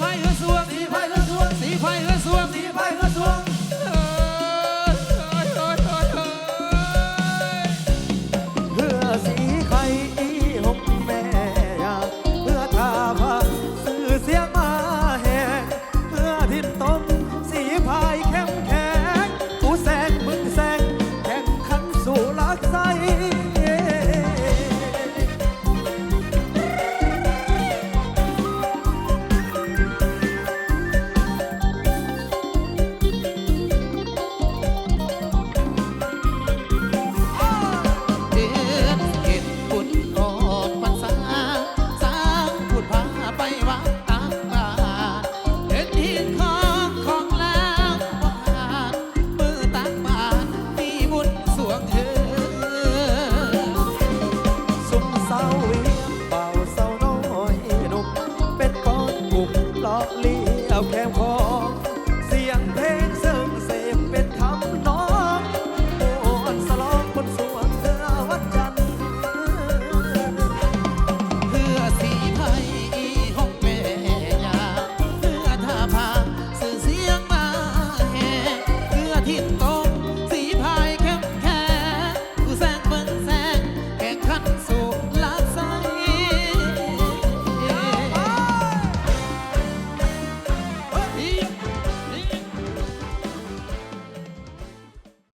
Vai, Anzu! เลี้ยวแคมคอเสียงเพลงเสริงเสียงเป็นทำนองโอนสลองบนสวงเธอวัดจันเพื่อสีไทยอีห้งแม่ยาเพื่อท่าพาสื่อเสียงมาแห่เพื่อทิศต